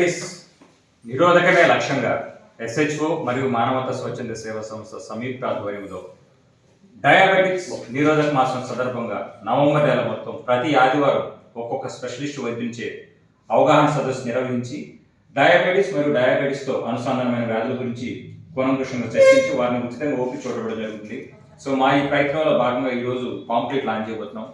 Diabetes నిరోధకమే లక్ష్యంగా SHO మరియు మానవత స్వచ్ఛంద సేవా సంస్థ సంయుక్త ఆధ్వర్యంలో డయాబెటిక్స్ నిరోధక మాసం సందర్భంగా నవంబర్ నెల మొత్తం ప్రతి ఆదివారం ఒక్కొక్క స్పెషలిస్ట్ వైద్యుంచే అవగాహన సదస్సు నిర్వహించి డయాబెటీస్ మరియు డయాబెటీస్తో అనుసంధానమైన వ్యాధుల గురించి కోణంకృష్ణంగా చర్చించి వారిని ఉచితంగా ఓపి చూడబడడం జరుగుతుంది. సో మా ఈ ప్రయత్నంలో భాగంగా ఈరోజు పాంప్లెట్ లాంచ్ చేయబోతున్నాం.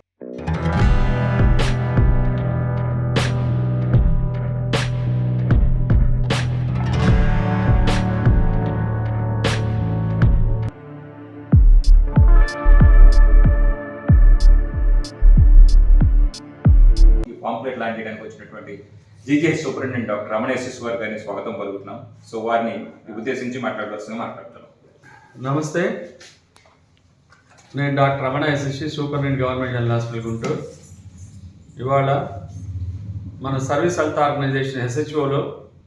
చేయడానికి వచ్చినటువంటి జీజీహెచ్ సూపరింటెండెంట్ డాక్టర్ రమణేశ్వర్ వారి గారిని స్వాగతం పలుకుతున్నాం. సో వారిని ఉద్దేశించి మాట్లాడవలసిందిగా మాట్లాడతాం నమస్తే. నేను doctor Ramana SSC superintendent government general hospital Guntur. ఇవాళ మన సర్వీస్ హెల్త్ ఆర్గనైజేషన్ ఎస్హెచ్ఓలో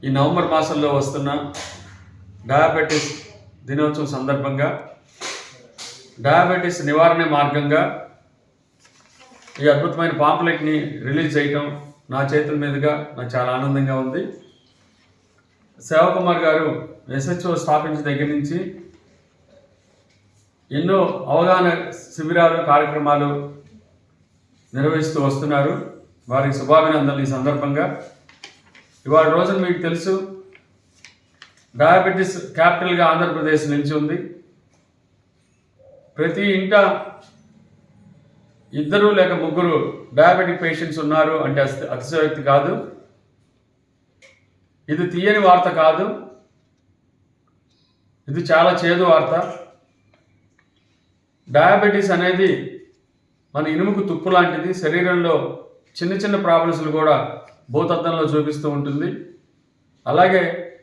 ఈ నవంబర్ మాసంలో వస్తున్న డయాబెటీస్ దినోత్సవం సందర్భంగా డయాబెటీస్ నివారణ మార్గంగా ఈ అద్భుతమైన పాంప్లెట్ని రిలీజ్ చేయటం నా చేతుల మీదుగా నాకు చాలా ఆనందంగా ఉంది. శివకుమార్ గారు ఎస్హెచ్ఓ స్థాపించిన దగ్గర నుంచి ఎన్నో అవగాహన శిబిరాలు కార్యక్రమాలు నిర్వహిస్తూ వస్తున్నారు. వారికి శుభాభినందనలు ఈ సందర్భంగా. ఇవాళ రోజున మీకు తెలుసు డయాబెటీస్ క్యాపిటల్గా ఆంధ్రప్రదేశ్ నిలిచి ఉంది. ప్రతి ఇంట ఇద్దరు లేక ముగ్గురు డయాబెటిక్ పేషెంట్స్ ఉన్నారు అంటే అతిశయోక్తి కాదు. ఇది తీయని వార్త కాదు. ఇది చాలా చేదు వార్త. డయాబెటీస్ అనేది మన ఇనుముకు తుప్పు లాంటిది. శరీరంలో చిన్న చిన్న ప్రాబ్లమ్స్లు కూడా భూతత్వంలో చూపిస్తూ ఉంటుంది. అలాగే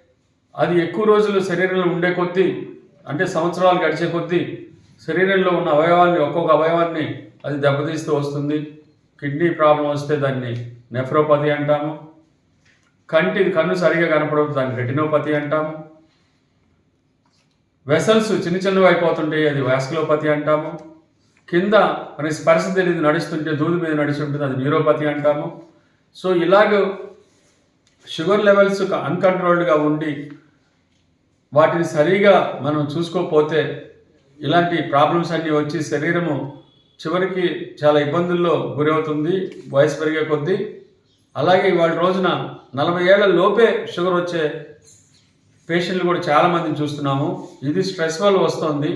అది ఎక్కువ రోజులు శరీరంలో ఉండే కొద్దీ అంటే సంవత్సరాలు గడిచే కొద్దీ శరీరంలో ఉన్న అవయవాన్ని ఒక్కొక్క అవయవాన్ని అది దెబ్బతీస్తూ వస్తుంది. కిడ్నీ ప్రాబ్లం వస్తే దాన్ని నెఫ్రోపతి అంటాము. కంటి కన్ను సరిగా కనపడదు దాన్ని రెటినోపతి అంటాము. వెసల్స్ చిన్న చిన్నవి అయిపోతుంటాయి అది వాస్కులోపతి అంటాము. కింద మన స్పర్శ తెలియదు నడుస్తుంటే దూది మీద నడుస్తుంటుంది అది న్యూరోపతి అంటాము. సో ఇలాగ షుగర్ లెవెల్స్ అన్కంట్రోల్డ్గా ఉండి వాటిని సరిగా మనం చూసుకోకపోతే ఇలాంటి ప్రాబ్లమ్స్ అన్నీ వచ్చి శరీరము చివరికి చాలా ఇబ్బందుల్లో గురవుతుంది వయసు పెరిగే కొద్దీ. అలాగే ఇవాళ రోజున నలభై ఏళ్ళ లోపే షుగర్ వచ్చే పేషెంట్లు కూడా చాలామందిని చూస్తున్నాము. ఇది స్ట్రెస్ వల్ల వస్తుంది.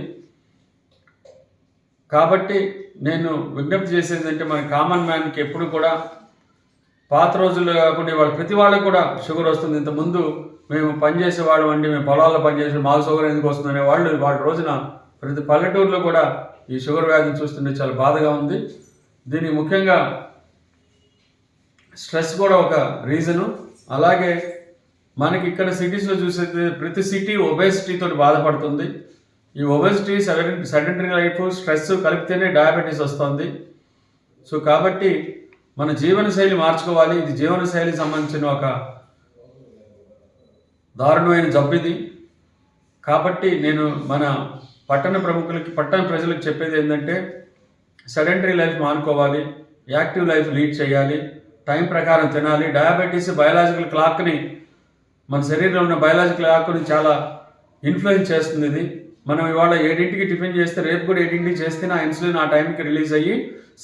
కాబట్టి నేను విజ్ఞప్తి చేసేది అంటే మన కామన్ మ్యాన్కి ఎప్పుడు కూడా పాత రోజుల్లో కాకుండా వాళ్ళు ప్రతి వాళ్ళకి కూడా షుగర్ వస్తుంది. ఇంతకుముందు మేము పనిచేసే వాళ్ళం అండి. మేము పొలాల్లో పనిచేసే మాకు షుగర్ ఎందుకు వస్తుందనే వాళ్ళు వాళ్ళ రోజున ప్రతి పల్లెటూరులో కూడా ఈ షుగర్ వ్యాధిని చూస్తుంటే చాలా బాధగా ఉంది. దీనికి ముఖ్యంగా స్ట్రెస్ కూడా ఒక రీజను. అలాగే మనకి ఇక్కడ సిటీస్లో చూసే ప్రతి సిటీ ఒబేసిటీతో బాధపడుతుంది. ఈ ఒబేసిటీ సెడెంటరీ లైఫ్ స్ట్రెస్ కలిపితేనే డయాబెటీస్ వస్తుంది. సో కాబట్టి మన జీవనశైలి మార్చుకోవాలి. ఇది జీవనశైలికి సంబంధించిన ఒక దారుణమైన జబ్బు ఇది. కాబట్టి నేను మన పట్టణ ప్రముఖులకి పట్టణ ప్రజలకు చెప్పేది ఏంటంటే సెడెంటరీ లైఫ్ మానుకోవాలి యాక్టివ్ లైఫ్ లీడ్ చేయాలి టైం ప్రకారం తినాలి. డయాబెటీస్ బయలాజికల్ క్లాక్ని మన శరీరంలో ఉన్న బయలాజికల్ క్లాక్ని చాలా ఇన్ఫ్లుయెన్స్ చేస్తుంది ఇది. మనం ఇవాళ ఏడింటికి టిఫిన్ చేస్తే రేపు కూడా ఏడింటికి చేస్తేనే ఆ ఇన్సులిన్ ఆ టైంకి రిలీజ్ అయ్యి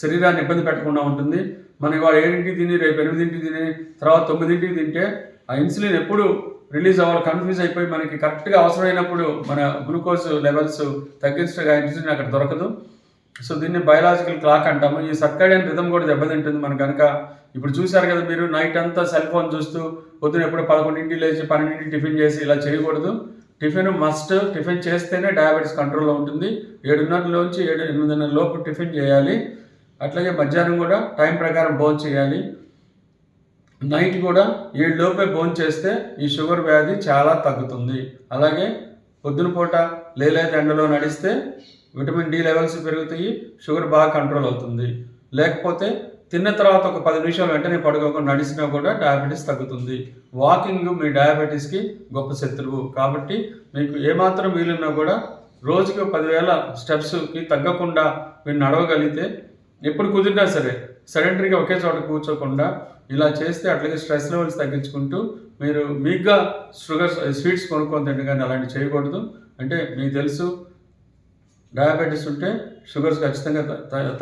శరీరాన్ని ఇబ్బంది పెట్టకుండా ఉంటుంది. మనం ఇవాళ ఏడింటికి తిని రేపు ఎనిమిదింటికి తిని తర్వాత తొమ్మిదింటికి తింటే ఆ ఇన్సులిన్ ఎప్పుడు రిలీజ్ అవ్వాలి కన్ఫ్యూజ్ అయిపోయి మనకి కరెక్ట్గా అవసరమైనప్పుడు మన గ్లూకోజ్ లెవెల్స్ తగ్గించగా ఇన్సులిన్ అక్కడ దొరకదు. సో దీన్ని బయలాజికల్ క్లాక్ అంటాము. ఈ సర్కాడియన్ రిథం కూడా దెబ్బతింటుంది మనం కనుక ఇప్పుడు చూశారు కదా మీరు నైట్ అంతా సెల్ ఫోన్ చూస్తూ పొద్దున ఎప్పుడు పదకొండింటి లేచి పన్నెండింటి టిఫిన్ చేసి ఇలా చేయకూడదు. టిఫిన్ మస్ట్ టిఫిన్ చేస్తేనే డయాబెటీస్ కంట్రోల్లో ఉంటుంది. ఏడున్నరలోంచి ఏడు ఎనిమిదిన్నర లోపు టిఫిన్ చేయాలి. అట్లాగే మధ్యాహ్నం కూడా టైం ప్రకారం భోజనం చేయాలి. నైట్ కూడా ఏడులోపే భోజనం చేస్తే ఈ షుగర్ వ్యాధి చాలా తగ్గుతుంది. అలాగే పొద్దునపూట లేలేత ఎండలో నడిస్తే విటమిన్ డి లెవెల్స్ పెరుగుతాయి షుగర్ బాగా కంట్రోల్ అవుతుంది. లేకపోతే తిన్న తర్వాత ఒక పది నిమిషాలు వెంటనే పడుకోకుండా నడిచినా కూడా డయాబెటీస్ తగ్గుతుంది. వాకింగ్ మీ డయాబెటీస్కి గొప్ప శత్రువు. కాబట్టి మీకు ఏమాత్రం వీలున్నా కూడా రోజుకి పదివేల స్టెప్స్కి తగ్గకుండా మీరు నడవగలిగితే ఎప్పుడు కుదిరినా సరే సెడెంటరీగా ఒకే చోట కూర్చోకుండా ఇలా చేస్తే అట్లాగే స్ట్రెస్ లెవెల్స్ తగ్గించుకుంటూ మీరు మీకుగా షుగర్ స్వీట్స్ కొనుక్కొని తింటే కానీ అలాంటివి చేయకూడదు. అంటే మీకు తెలుసు డయాబెటీస్ ఉంటే షుగర్స్ ఖచ్చితంగా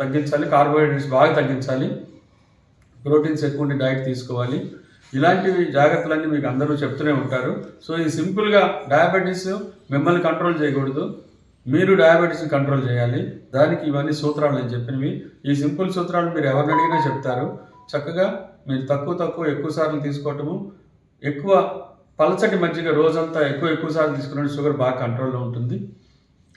తగ్గించాలి కార్బోహైడ్రేట్స్ బాగా తగ్గించాలి. ప్రోటీన్స్ ఎక్కువ ఉండే డైట్ తీసుకోవాలి. ఇలాంటివి జాగ్రత్తలన్నీ మీకు అందరూ చెప్తూనే ఉంటారు. సో ఇది సింపుల్గా డయాబెటీస్ మిమ్మల్ని కంట్రోల్ చేయకూడదు. మీరు డయాబెటీస్ని కంట్రోల్ చేయాలి. దానికి ఇవన్నీ సూత్రాలు నేను చెప్పినవి. ఈ సింపుల్ సూత్రాలు మీరు ఎవరిని అడిగినా చెప్తారు. చక్కగా మీరు తక్కువ తక్కువ ఎక్కువ సార్లు తీసుకోవటము. ఎక్కువ పలచటి మజ్జిగ రోజంతా ఎక్కువ ఎక్కువ సార్లు తీసుకున్న షుగర్ బాగా కంట్రోల్లో ఉంటుంది.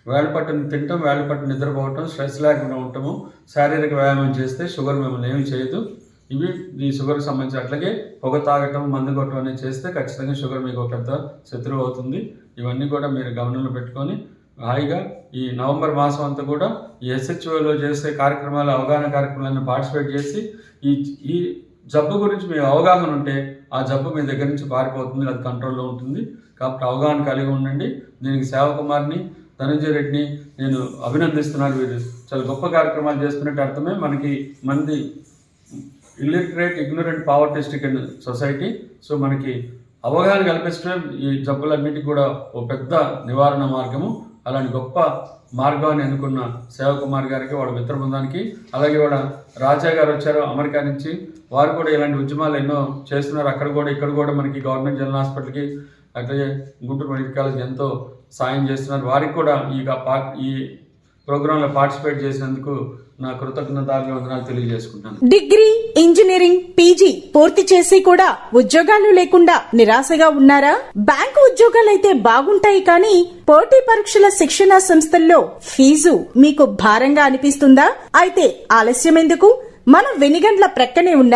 వేళ పట్టును తింటాం. పట్టు నిద్రపోవటం. స్ట్రెస్ లేకుండా ఉండటము. శారీరక వ్యాయామం చేస్తే షుగర్ మిమ్మల్ని ఏమీ చేయదు. ఇవి ఈ షుగర్కి సంబంధించి అట్లాగే పొగ తాగటం మందు కొట్టడం అనేది చేస్తే ఖచ్చితంగా షుగర్ మీకు ఒక పెద్ద శత్రువు అవుతుంది. ఇవన్నీ కూడా మీరు గమనంలో పెట్టుకొని హాయిగా ఈ నవంబర్ మాసం అంతా కూడా ఈ ఎస్హెచ్ఓలో చేసే కార్యక్రమాలు అవగాహన కార్యక్రమాలను పార్టిసిపేట్ చేసి ఈ ఈ జబ్బు గురించి మీ అవగాహన ఉంటే ఆ జబ్బు మీ దగ్గర నుంచి పారిపోతుంది అది కంట్రోల్లో ఉంటుంది. కాబట్టి అవగాహన కలిగి ఉండండి. దీనికి సేవకుమార్ని ధనంజయ రెడ్డిని నేను అభినందిస్తున్నాను. వీరు చాలా గొప్ప కార్యక్రమాలు చేస్తున్నట్టు అర్థమే. మనకి మంది illiterate ignorant poverty stricken society so మనకి అవగాహన కల్పించడమే ఈ జబ్బులన్నిటికీ కూడా ఓ పెద్ద నివారణ మార్గము. అలాంటి గొప్ప మార్గాన్ని ఎన్నుకున్న సేవకుమార్ గారికి వాడు మిత్ర బృందానికి అలాగే వాళ్ళ రాజా గారు వచ్చారు అమెరికా నుంచి. వారు కూడా ఇలాంటి ఉద్యమాలు ఎన్నో చేస్తున్నారు. అక్కడ కూడా ఇక్కడ కూడా మనకి గవర్నమెంట్ జనరల్ హాస్పిటల్కి అట్లాగే గుంటూరు మెడికల్ కాలేజ్ ఎంతో సాయం చేస్తున్నారు. వారికి కూడా ఈ పా- ఈ ప్రోగ్రాంలో పార్టిసిపేట్ చేసినందుకు నా కృతజ్ఞతలు తెలియజేసుకుంటాను. డిగ్రీ ఇంజనీరింగ్ పీజీ పూర్తి చేసి కూడా ఉద్యోగాలు లేకుండా నిరాశగా ఉన్నారా? బ్యాంకు ఉద్యోగాలైతే బాగుంటాయి కానీ పోటీ పరీక్షల శిక్షణ సంస్థల్లో ఫీజు మీకు భారంగా అనిపిస్తుందా? అయితే ఆలస్యం ఎందుకు మన వెనిగండ్ల ప్రక్కనే ఉన్న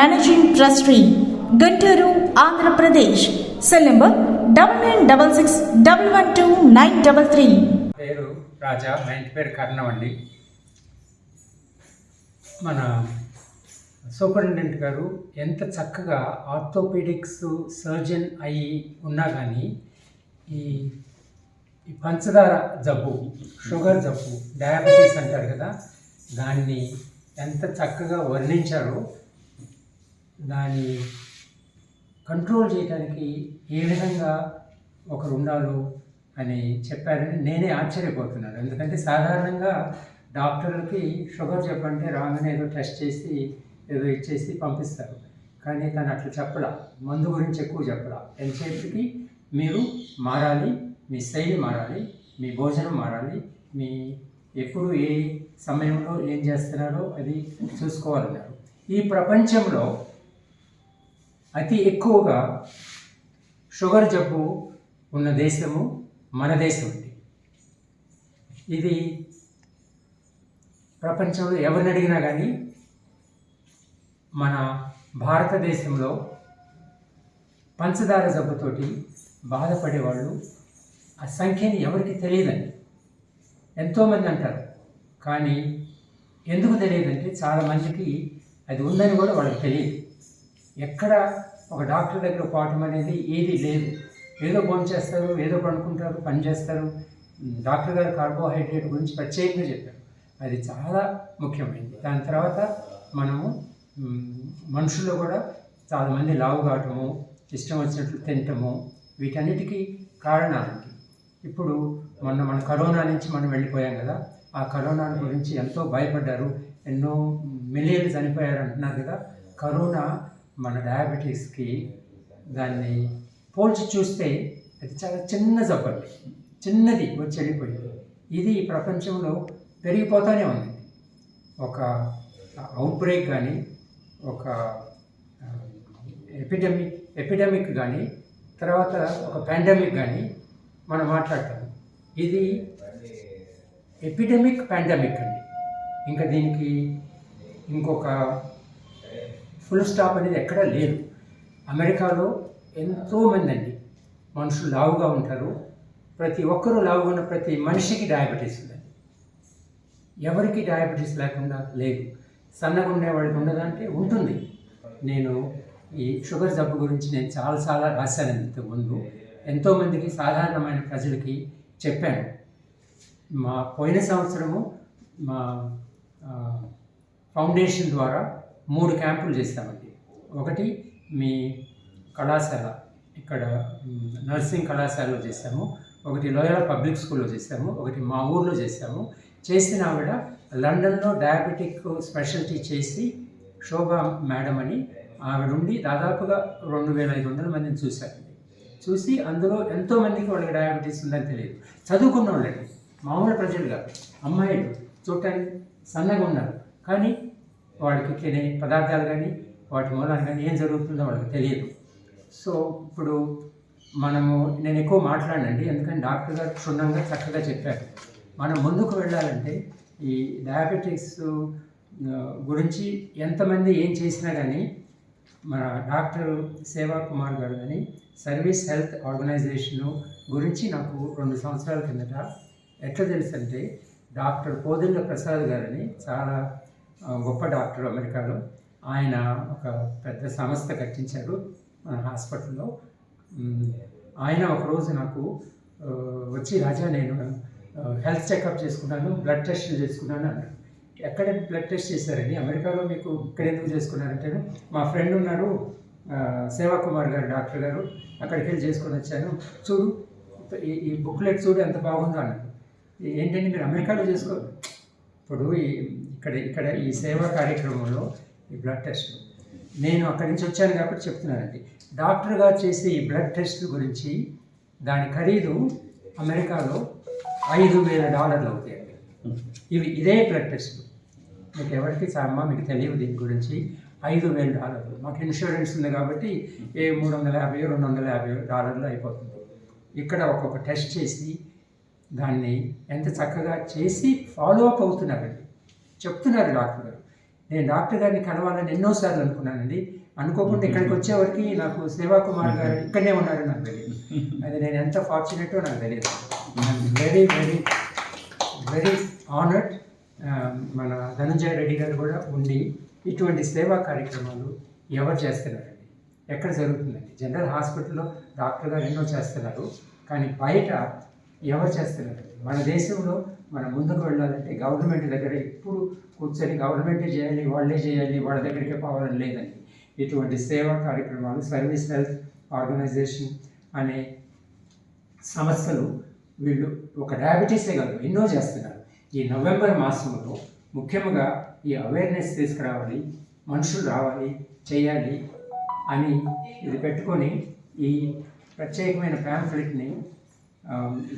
managing trustee Guntur Andhra Pradesh cell number double nine double six double one two nine double three పేరు రాజా మా ఇంటి పేరు కర్ణం అండి మన సూపరింటెండెంట్ గారు ఎంత చక్కగా ఆర్థోపెడిక్స్ సర్జన్ అయి ఉన్నా కానీ ఈ ఈ పంచదార జబ్బు షుగర్ జబ్బు డయాబెటీస్ అంటారు కదా దాన్ని ఎంత చక్కగా వర్ణించారో దాన్ని కంట్రోల్ చేయడానికి ఏ విధంగా ఒకరు ఉండాలో అని చెప్పారని నేనే ఆశ్చర్యపోతున్నాను. ఎందుకంటే సాధారణంగా డాక్టర్లకి షుగర్ చెప్పంటే రాగానే ఏదో టెస్ట్ చేసి ఏదో ఇచ్చేసి పంపిస్తారు. కానీ తను అట్లా చెప్పలా. మందు గురించి ఎక్కువ చెప్పలా. ఎంతసేపటికి మీరు మారాలి మీ శైలి మారాలి మీ భోజనం మారాలి మీ ఎప్పుడు ఏ సమయంలో ఏం చేస్తున్నారో అది చూసుకోవాలన్నారు. ఈ ప్రపంచంలో అతి ఎక్కువగా షుగర్ జబ్బు ఉన్న దేశము మన దేశం అండి. ఇది ప్రపంచంలో ఎవరిని అడిగినా కానీ మన భారతదేశంలో పంచదార జబ్బుతోటి బాధపడేవాళ్ళు ఆ సంఖ్యని ఎవరికి తెలియదండి. ఎంతోమంది అంటారు. కానీ ఎందుకు తెలియదంటే చాలామందికి అది ఉందని కూడా వాళ్ళకి తెలియదు. ఎక్కడ ఒక డాక్టర్ దగ్గర పోవటం అనేది ఏది లేదు. ఏదో భోజనం చేస్తారు ఏదో పడుకుంటారు పని చేస్తారు. డాక్టర్ గారు కార్బోహైడ్రేట్ గురించి ప్రత్యేకంగా చెప్పారు. అది చాలా ముఖ్యమైనది. దాని తర్వాత మనము మనుషుల్లో కూడా చాలామంది లావు కావటము ఇష్టం వచ్చినట్లు తినటము వీటన్నిటికీ కారణాలకి ఇప్పుడు మొన్న మన కరోనా నుంచి మనం వెళ్ళిపోయాం కదా ఆ కరోనా గురించి ఎంతో భయపడ్డారు. ఎన్నో మిలియన్లు చనిపోయారు అంటున్నారు కదా. కరోనా మన డయాబెటీస్కి దాన్ని పోల్చి చూస్తే అది చాలా చిన్న జబ్బు చిన్నది వచ్చి వెళ్ళిపోయింది. ఇది ఈ ప్రపంచంలో పెరిగిపోతూనే ఉంది. ఒక అవుట్బ్రేక్ కానీ ఒక ఎపిడమిక్ ఎపిడమిక్ కానీ తర్వాత ఒక పాండమిక్ కానీ మనం మాట్లాడతాం ఇది ఎపిడమిక్ పాండమిక్ అండి. ఇంకా దీనికి ఇంకొక ఫుల్ స్టాప్ అనేది ఎక్కడా లేదు. అమెరికాలో ఎంతోమంది అండి మనుషులు లావుగా ఉంటారు. ప్రతి ఒక్కరూ లావుగా ఉన్న ప్రతి మనిషికి డయాబెటీస్ ఉందండి. ఎవరికి డయాబెటీస్ లేకుండా లేదు. సన్నగా ఉండేవాడికి ఉండదంటే ఉంటుంది. నేను ఈ షుగర్ జబ్బు గురించి నేను చాలా చాలా రాశాను ఇంతకుముందు. ఎంతోమందికి సాధారణమైన ప్రజలకి చెప్పాను. మా పోయిన సంవత్సరము మా ఫౌండేషన్ ద్వారా మూడు క్యాంపులు చేశామండి. ఒకటి మీ కళాశాల ఇక్కడ నర్సింగ్ కళాశాలలో చేశాము. ఒకటి లోయల పబ్లిక్ స్కూల్లో చేశాము. ఒకటి మా ఊర్లో చేశాము. చేసిన ఆవిడ లండన్లో డయాబెటిక్ స్పెషాలిటీ చేసి శోభా మేడం అని ఆవిడ ఉండి దాదాపుగా రెండు వేల ఐదు వందల మందిని చూశారండి. చూసి అందులో ఎంతోమందికి వాళ్ళకి డయాబెటీస్ ఉందని తెలియదు. చదువుకున్న వాళ్ళండి మామూలు ప్రజలు కాదు. అమ్మాయిలు. చూడటానికి సన్నగా ఉన్నారు. కానీ వాడికి తినే పదార్థాలు కానీ వాటి మూలాలు కానీ ఏం జరుగుతుందో వాళ్ళకి తెలియదు. సో ఇప్పుడు మనము నేను ఎక్కువ మాట్లాడండి ఎందుకంటే డాక్టర్ గారు క్షుణ్ణంగా చక్కగా చెప్పారు. మనం ముందుకు వెళ్ళాలంటే ఈ డయాబెటిక్స్ గురించి ఎంతమంది ఏం చేసినా కానీ మన డాక్టర్ సేవా కుమార్ గారు కానీ సర్వీస్ హెల్త్ ఆర్గనైజేషను గురించి నాకు రెండు సంవత్సరాల కిందట ఎట్లా తెలుసు అంటే డాక్టర్ పోదిళ్ళ ప్రసాద్ గారని చాలా గొప్ప డాక్టర్ అమెరికాలో ఆయన ఒక పెద్ద సంస్థ కట్టించారు మన హాస్పిటల్లో. ఆయన ఒకరోజు నాకు వచ్చి రాజా నేను హెల్త్ చెకప్ చేసుకున్నాను బ్లడ్ టెస్ట్లు చేసుకున్నాను అన్నాడు. ఎక్కడ బ్లడ్ టెస్ట్ చేశారండి? అమెరికాలో మీకు ఇక్కడ ఎందుకు చేసుకున్నారంటే మా ఫ్రెండ్ ఉన్నారు సేవా కుమార్ గారు డాక్టర్ గారు అక్కడికి వెళ్ళి చేసుకొని వచ్చాను. చూడు ఈ ఈ బుక్లెట్ చూడు ఎంత బాగుందో అన్నాడు. ఏంటంటే మీరు అమెరికాలో చేసుకో ఇప్పుడు ఈ- ఇక్కడ ఇక్కడ ఈ సేవా కార్యక్రమంలో ఈ బ్లడ్ టెస్ట్ నేను అక్కడి నుంచి వచ్చాను కాబట్టి చెప్తున్నానండి. డాక్టర్ గారు చేసే ఈ బ్లడ్ టెస్ట్ గురించి దాని ఖరీదు అమెరికాలో ఐదు వేల డాలర్లు అవుతాయండి. ఇవి ఇదే బ్లడ్ టెస్ట్ మీకు ఎవరికి అమ్మ మీకు తెలియదు దీని గురించి. ఐదు వేల డాలర్లు. మాకు ఇన్సూరెన్స్ ఉంది కాబట్టి ఏ మూడు వందల యాభై రెండు వందల యాభై డాలర్లు అయిపోతుంది. ఇక్కడ ఒక్కొక్క టెస్ట్ చేసి దాన్ని ఎంత చక్కగా చేసి ఫాలో అప్ అవుతున్నారండి చెప్తున్నారు డాక్టర్ గారు. నేను డాక్టర్ గారిని కలవాలని ఎన్నోసార్లు అనుకున్నానండి. అనుకోకుండా ఇక్కడికి వచ్చేవరకు నాకు సేవా కుమార్ గారు ఇక్కడనే ఉన్నారు నాకు తెలియదు. అది నేను ఎంత ఫార్చునేటో నాకు తెలియదు. వెరీ వెరీ వెరీ ఆనర్డ్ మన ధనంజయ రెడ్డి గారు కూడా ఉండి ఇటువంటి సేవా కార్యక్రమాలు ఎవరు చేస్తున్నారండి? ఎక్కడ జరుగుతుందండి? జనరల్ హాస్పిటల్లో డాక్టర్ గారు ఎన్నో చేస్తున్నారు. కానీ బయట ఎవరు చేస్తున్నారండి? మన దేశంలో మనం ముందుకు వెళ్ళాలంటే గవర్నమెంట్ దగ్గర ఎప్పుడు కూర్చొని గవర్నమెంటే చేయాలి వాళ్ళే చేయాలి వాళ్ళ దగ్గరికే పోవాలని లేదండి. ఇటువంటి సేవా కార్యక్రమాలు సర్వీస్ హెల్త్ ఆర్గనైజేషన్ అనే సంస్థలు వీళ్ళు ఒక డయాబెటీసే కాదు ఎన్నో చేస్తున్నారు. ఈ నవంబర్ మాసంలో ముఖ్యంగా ఈ అవేర్నెస్ తీసుకురావాలి మనుషులు రావాలి చేయాలి అని ఇది పెట్టుకొని ఈ ప్రత్యేకమైన ప్యాంఫ్లెట్ని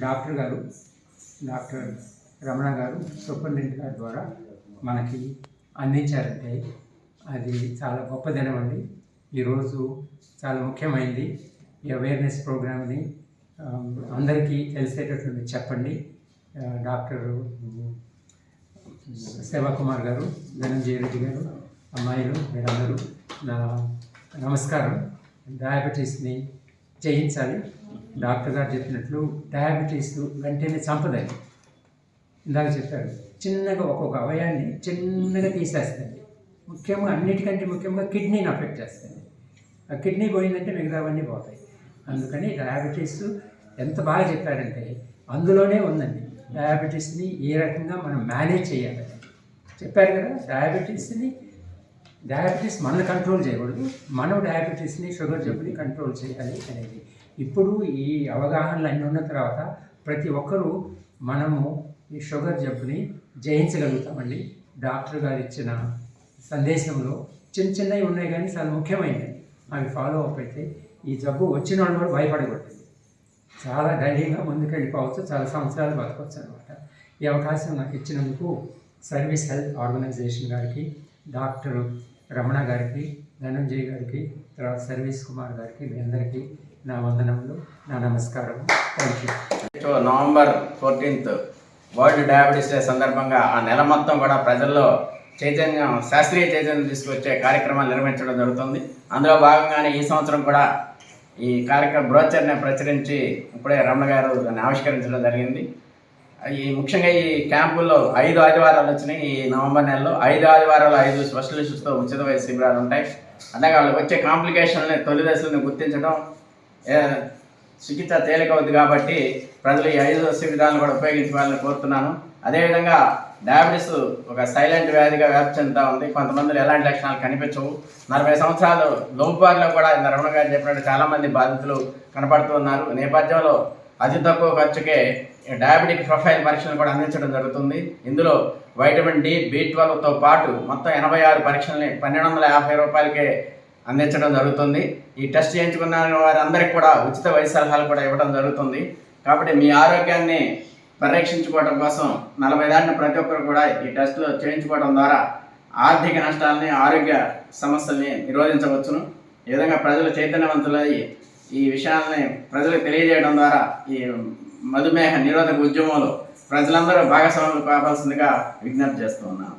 డాక్టర్ గారు డాక్టర్ రమణ గారు సూపరింటెండెంట్ గారి ద్వారా మనకి అందించారంటే అది చాలా గొప్పదనం అండి. ఈరోజు చాలా ముఖ్యమైనది ఈ అవేర్నెస్ ప్రోగ్రామ్ని అందరికీ తెలిసేటట్లు మీరు చెప్పండి డాక్టర్ శివకుమార్ గారు ధనంజయ రెడ్డి గారు అమ్మాయిలు మీరందరూ నా నమస్కారం. డయాబెటీస్ని జయించాలి. డాక్టర్ గారు చెప్పినట్లు డయాబెటీస్ వెంటనే చంపదండి. ఇందాక చెప్పారు చిన్నగా ఒక్కొక్క అవయాన్ని చిన్నగా తీసేస్తుంది. ముఖ్యంగా అన్నిటికంటే ముఖ్యంగా కిడ్నీని అఫెక్ట్ చేస్తుంది. ఆ కిడ్నీ పోయిందంటే మిగతావన్నీ పోతాయి. అందుకని డయాబెటీస్ ఎంత బాగా చెప్పారంటే అందులోనే ఉందండి. డయాబెటీస్ని ఏ రకంగా మనం మేనేజ్ చేయాలని చెప్పారు కదా డయాబెటీస్ని డయాబెటీస్ మనల్ని కంట్రోల్ చేయకూడదు. మనం డయాబెటీస్ని షుగర్ జబ్బుని కంట్రోల్ చేయాలి అనేది. ఇప్పుడు ఈ అవగాహనలు అన్నీ ఉన్న తర్వాత ప్రతి ఒక్కరూ మనము ఈ షుగర్ జబ్బుని జయించగలుగుతామండి. డాక్టర్ గారు ఇచ్చిన సందేశంలో చిన్న చిన్నవి ఉన్నాయి కానీ చాలా ముఖ్యమైనవి. అవి ఫాలో అప్ అయితే ఈ జబ్బు వచ్చిన వాళ్ళు కూడా భయపడకూడదు. చాలా ధైర్యంగా ముందుకెళ్ళిపోవచ్చు చాలా సంవత్సరాలు బతకవచ్చు అనమాట ఈ అవకాశం నాకు ఇచ్చినందుకు సర్వీస్ హెల్త్ ఆర్గనైజేషన్ గారికి డాక్టర్ రమణ గారికి ధనంజయ్ గారికి తర్వాత సర్వీస్ కుమార్ గారికి మీ అందరికీ నా వందనములు నా నమస్కారం thank you November fourteenth world diabetes day సందర్భంగా ఆ నెల మొత్తం కూడా ప్రజల్లో చైతన్యం శాస్త్రీయ చైతన్యం తీసుకొచ్చే కార్యక్రమాలు నిర్వహించడం జరుగుతుంది. అందులో భాగంగానే ఈ సంవత్సరం కూడా ఈ కార్యక్రమ బ్రోచర్ని ప్రచురించి ఇప్పుడే రమణ గారు దాన్ని ఆవిష్కరించడం జరిగింది. ఈ ముఖ్యంగా ఈ క్యాంపుల్లో ఐదు ఆదివారాలు వచ్చినాయి ఈ నవంబర్ నెలలో. ఐదు ఆదివారాలు ఐదు స్పెషలిస్టులతో ఉచిత వయసు శిబిరాలు ఉంటాయి. అలాగే వాళ్ళకి వచ్చే కాంప్లికేషన్లని తొలి దశలను గుర్తించడం చికిత్స తేలికవుద్ది కాబట్టి ప్రజలు ఈ ఐదు శిబిరాలను కూడా ఉపయోగించుకోవాలని కోరుతున్నాను. అదేవిధంగా డయాబెటీస్ ఒక సైలెంట్ వ్యాధిగా వ్యాప్తి చెందుతూ ఉంది. కొంతమందిలో ఎలాంటి లక్షణాలు కనిపించవు. నలభై సంవత్సరాలు లోపు కూడా ఇంత రమణ గారు చెప్పినట్టు చాలామంది బాధితులు కనపడుతూ ఉన్నారు. నేపథ్యంలో అతి తక్కువ ఖర్చుకే డయాబెటిక్ ప్రొఫైల్ పరీక్షలు కూడా అందించడం జరుగుతుంది. ఇందులో వైటమిన్ డి బి ట్వెల్వ్తో పాటు మొత్తం ఎనభై ఆరు పరీక్షల్ని పన్నెండు వందల యాభై రూపాయలకే అందించడం జరుగుతుంది. ఈ టెస్ట్ చేయించుకున్న వారందరికీ కూడా ఉచిత వైద్య సలహాలు కూడా ఇవ్వడం జరుగుతుంది. కాబట్టి మీ ఆరోగ్యాన్ని పరిరక్షించుకోవడం కోసం నలభై దాటిన ప్రతి ఒక్కరు కూడా ఈ టెస్టులు చేయించుకోవడం ద్వారా ఆర్థిక నష్టాలని ఆరోగ్య సమస్యల్ని నిరోధించవచ్చును. ఈ విధంగా ప్రజలు చైతన్యవంతులై ఈ విషయాల్ని ప్రజలకు తెలియజేయడం ద్వారా ఈ మధుమేహ నిరోధక ఉద్యమంలో ప్రజలందరూ భాగస్వాములు కావాల్సిందిగా విజ్ఞప్తి చేస్తూ ఉన్నాను.